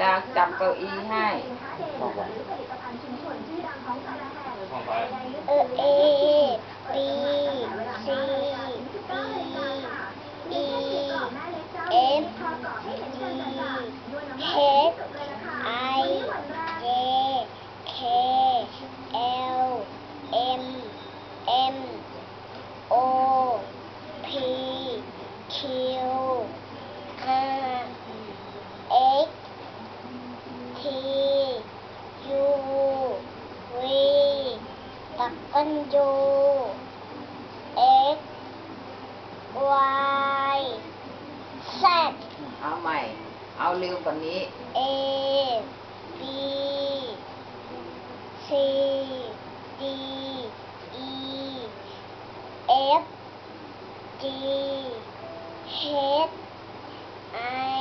งอ้าวยาดาจับเก้าอี้ให้บอกว่าเออ A B C D E F G H I J K L M N O P Q R X T U V W X Y Z เอาใหม่ เอาเร็วกว่านี้ A B C D E F G H I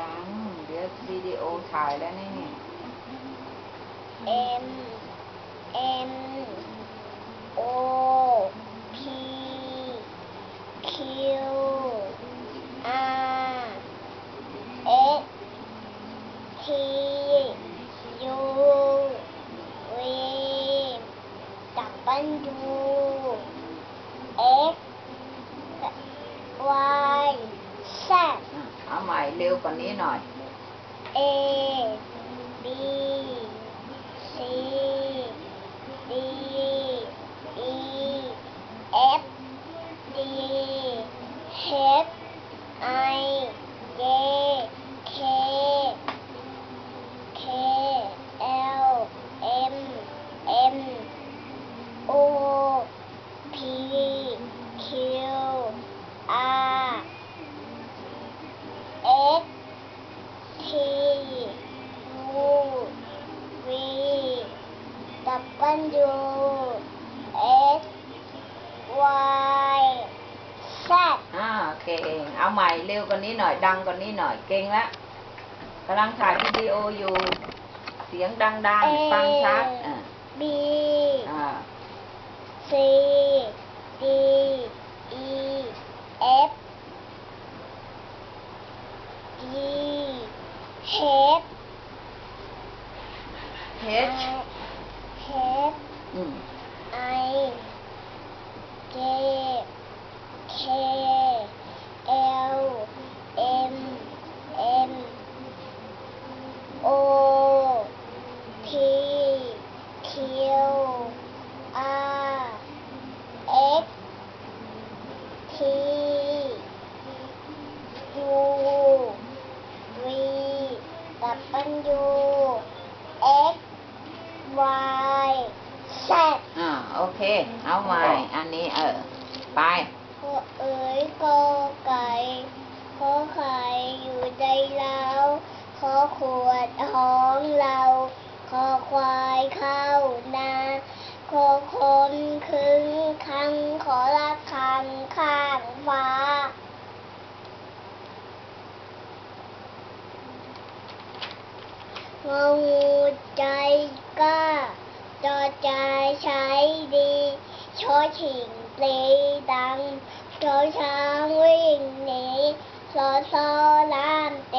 ดังๆ เดี๋ยววิดีโอถ่ายแล้วนี่ M N O P Q R S T U V W X Y Z อะ เร็วกว่านี้หน่อย เอ C D E F D H I J K K L M N O P Q R S T U V W X Y Z อ่าเก่งเอาใหม่เร็วกว่านี้หน่อยดังกว่านี้หน่อยเก่งละกำลังถ่ายวิดีโออยู่ เสียงดังๆ ฟังชัดอ่า B อ่า C D E F G H H H อืม I J K L M N O P Q R X T U V W X Y Z อ่า โอเค เอาใหม่อันนี้เออ ไปขอเอ๋ยกอไก่ขอไข่อยู่ในเล้าขอขวดห้องเราขอควายเข้านาขอคนครึ่งคังขอละคังข้างฟ้างองูใจกล้า จอใจใช้ดีชอชิงปลีดังชอช้างวิ่งหนีสอซอลานเต